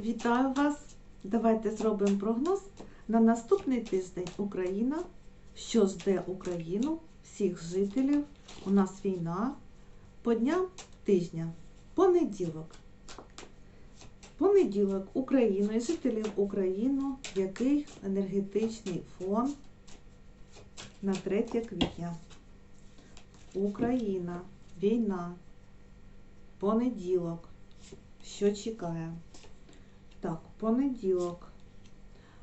Вітаю вас! Давайте зробимо прогноз на наступний тиждень Україна. Що жде Україну, всіх жителів. У нас війна. По дням тижня. Понеділок. Понеділок Україну і жителів України, який енергетичний фон на 3 квітня. Україна, війна, понеділок. Що чекає? Так, понеділок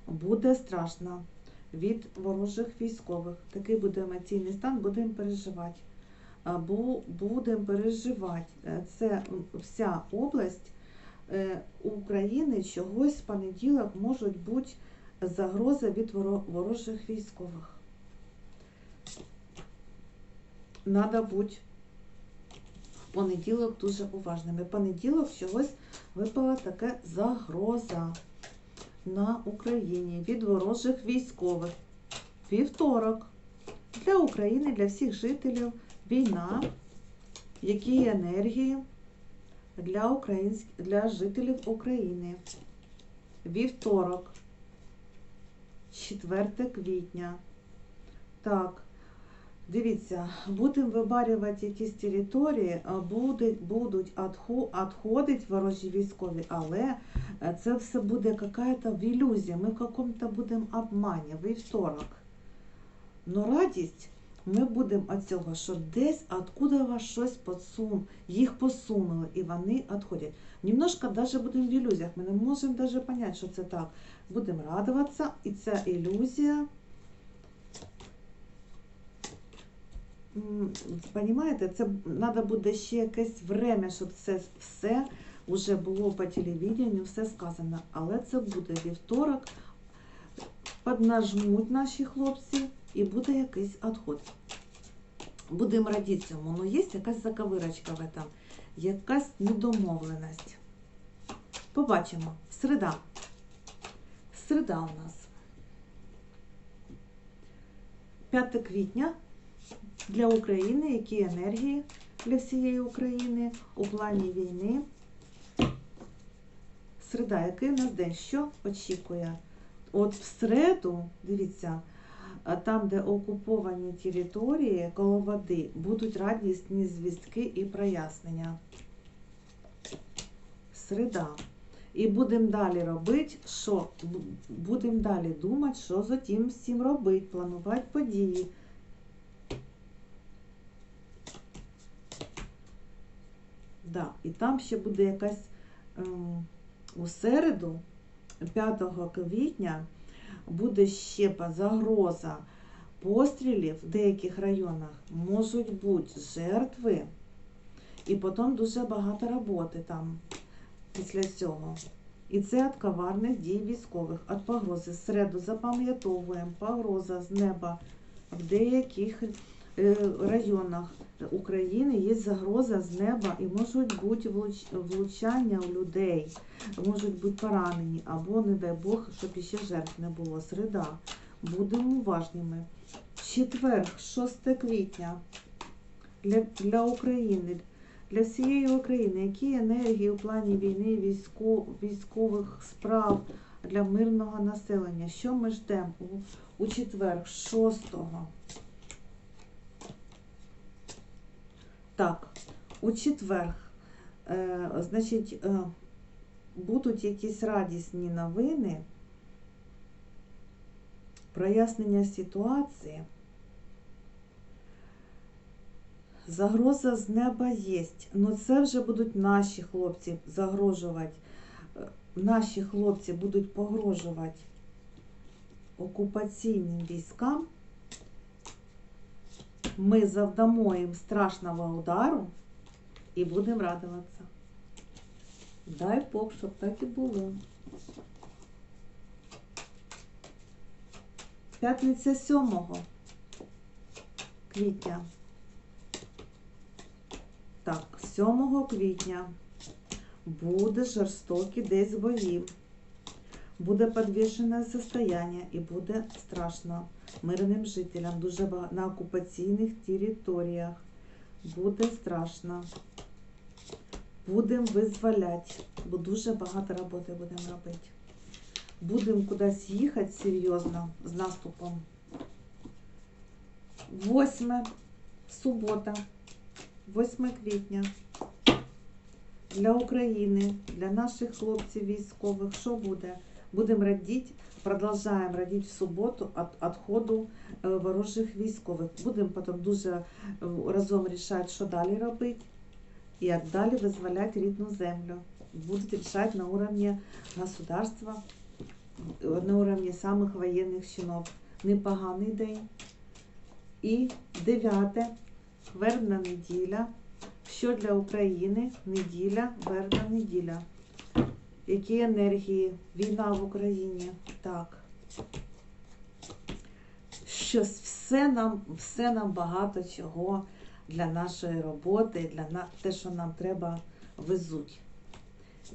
буде страшно від ворожих військових. Такий буде емоційний стан, будемо переживати. Або будемо переживати. Е, Це вся область е, України чогось в понеділок можуть бути загрози від ворожих військових. Надо бути понеділок дуже уважними. Понеділок чогось випала така загроза на Україні від ворожих військових. Вівторок. Для України, для всіх жителів війна, які енергії для, українськ... для жителів України. Вівторок, 4 квітня. Так, Дивіться, будемо вибарювати якісь території, а буде, будуть відходити ворожі військові, але е, це все буде якась в ілюзії, ми в якому-то будемо обмані, вівторок. Но радість ми будемо від цього, що десь откуда вас щось подсун, їх посунули і вони відходять. Немножко навіть будемо в ілюзіях, ми не можемо навіть зрозуміти, що це так. Будемо радуватися, і ця ілюзія. Понімаєте, це треба буде ще якесь время, щоб це все вже було по телевіденню, все сказано. Але це буде вівторок, поднажмуть наші хлопці і буде якийсь відход. Будемо радіти цьому, але є якась заковирочка в этом, якась недомовленість. Побачимо. Середа. Середа у нас. 5 квітня для України, які енергії для всієї України у плані війни. Середа, який нас день? Що очікує? От в середу, дивіться, там, де окуповані території коло води, будуть радісні звістки і прояснення. Середа. І будемо далі робити, що будемо далі думати, що за тим всім робити, планувати події. І там ще буде якась ем, у середу, 5 квітня, буде ще загроза пострілів в деяких районах. Можуть бути жертви, і потім дуже багато роботи там після цього. І це від коварних дій військових, від погрози. Середу запам'ятовуємо погроза з неба в деяких е, районах України є загроза з неба і можуть бути влуч- влучання у людей, можуть бути поранені, або, не дай Бог, щоб іще жертв не було. Середа. Будемо уважними. Четвер, 6 квітня для, для України, для всієї України, які енергії у плані війни, військо, військових справ для мирного населення? Що ми ждемо у, у четвер, 6 Так, у четвер, е, значить, е, будуть якісь радісні новини, прояснення ситуації. Загроза з неба є. Ну це вже будуть наші хлопці загрожувати. Е, Наші хлопці будуть погрожувати окупаційним військам. Ми завдамо їм страшного удару і будемо радуватися. Дай Бог, щоб так і було. П'ятниця 7 квітня. Так, 7 квітня буде жорстокий десь бої. Буде підвішене состояние і буде страшно мирним жителям дуже багато на окупаційних територіях. Буде страшно. Будемо визволяти, бо дуже багато роботи будемо робити. Будемо кудись їхати серйозно з наступом. Восьме, субота, 8 квітня. Для України, для наших хлопців військових, що буде? Будемо радіти, продовжуємо радіти в суботу від відходу е, ворожих військових. Будемо потім дуже е, разом рішати, що далі робити і як далі визволяти рідну землю. Будуть рішати на уровні государства, на уровні самих воєнних чинов. Непоганий день. І дев'яте, вербна неділя. Що для України неділя, вербна неділя. Які енергії? Війна в Україні. Так. Щось все нам, все нам багато чого для нашої роботи, для на, те, що нам треба, везуть.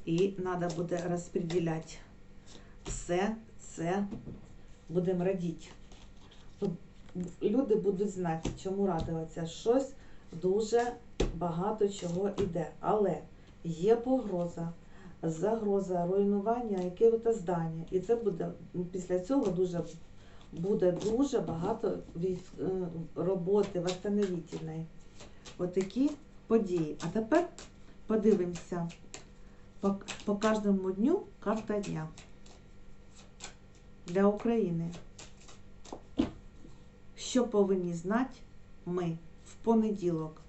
І треба буде розподіляти. Все це будемо радіти. Люди будуть знати, чому радуватися. Щось дуже багато чого йде. Але є погроза, загроза руйнування якогось здання. І це буде після цього дуже буде дуже багато е, роботи восстановительної. Отакі події. А тепер подивимося по, по кожному дню карта дня для України. Що повинні знати ми в понеділок,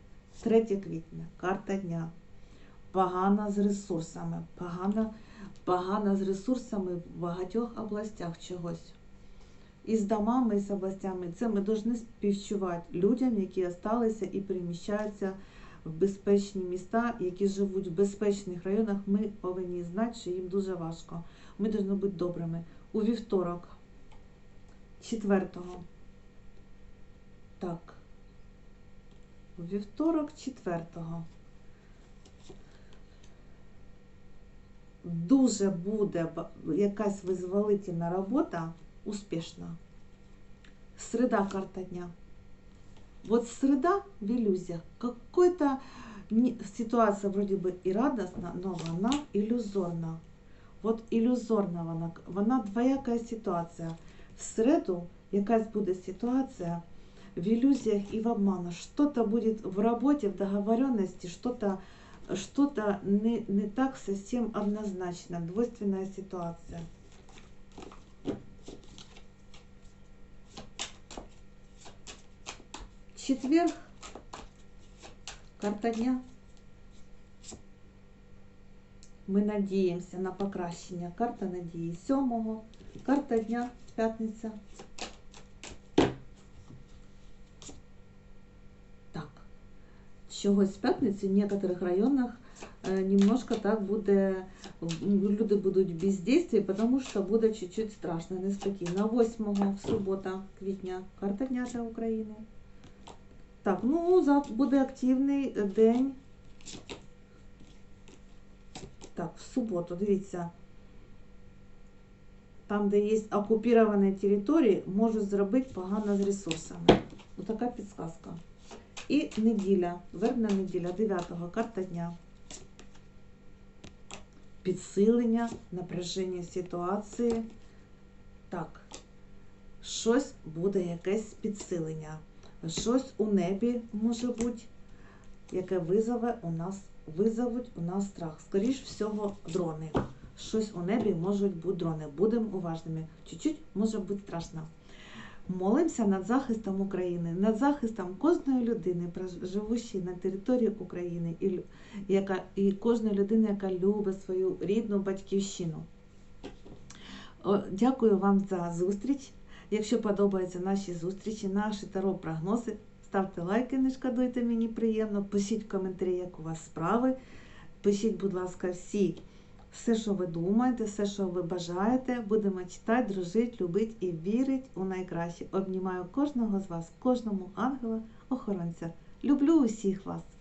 3 квітня, карта дня. Погана з ресурсами, погана, погана з ресурсами в багатьох областях чогось. І з домами, і з областями. Це ми повинні співчувати людям, які залишилися і переміщаються в безпечні міста, які живуть в безпечних районах. Ми повинні знати, що їм дуже важко. Ми повинні бути добрими. У вівторок, 4-го. Так. У вівторок 4-го. Дуже буде якась визволительна робота успішна. Среда карта дня. Вот среда в иллюзиях. Какой-то ситуация вроде бы и радостна, но вона иллюзорна. Вот иллюзорна вона, вона двояка ситуація. В середу якась буде ситуація в иллюзиях и в обманах. Что-то будет в работе, в договоренности, что-то что-то не, не так совсем однозначно, двойственная ситуация. Четверг, карта дня. Ми надіємося на покращення. Карта надії сьомого, карта дня, п'ятниця. Чогось в п'ятниці в некоторых районах е, немножко так буде, люди будуть в бездействии, тому що буде чуть-чуть страшно, неспокійно. 8 субота, квітня, карта дня для України. Так, ну, буде активний день. Так, в суботу, дивіться. Там, де є окуповані території, можуть зробити погано з ресурсами. Ось така підсказка. І неділя, вербна неділя, 9-го, карта дня. Підсилення, напряження ситуації. Так, щось буде якесь підсилення. Щось у небі може бути, яке визове у нас, визовуть у нас страх. Скоріш всього, дрони. Щось у небі можуть бути дрони. Будемо уважними. Чуть-чуть може бути страшно. Молимося над захистом України, над захистом кожної людини, живущої на території України, і, яка, і кожної людини, яка любить свою рідну батьківщину. Дякую вам за зустріч. Якщо подобаються наші зустрічі, наші таро прогнози, ставте лайки, не шкодуйте, мені приємно. Пишіть в коментарі, як у вас справи. Пишіть, будь ласка, всі все, що ви думаєте, все, що ви бажаєте. Будемо читати, дружити, любити і вірити у найкраще. Обнімаю кожного з вас, кожному ангела, охоронця. Люблю усіх вас.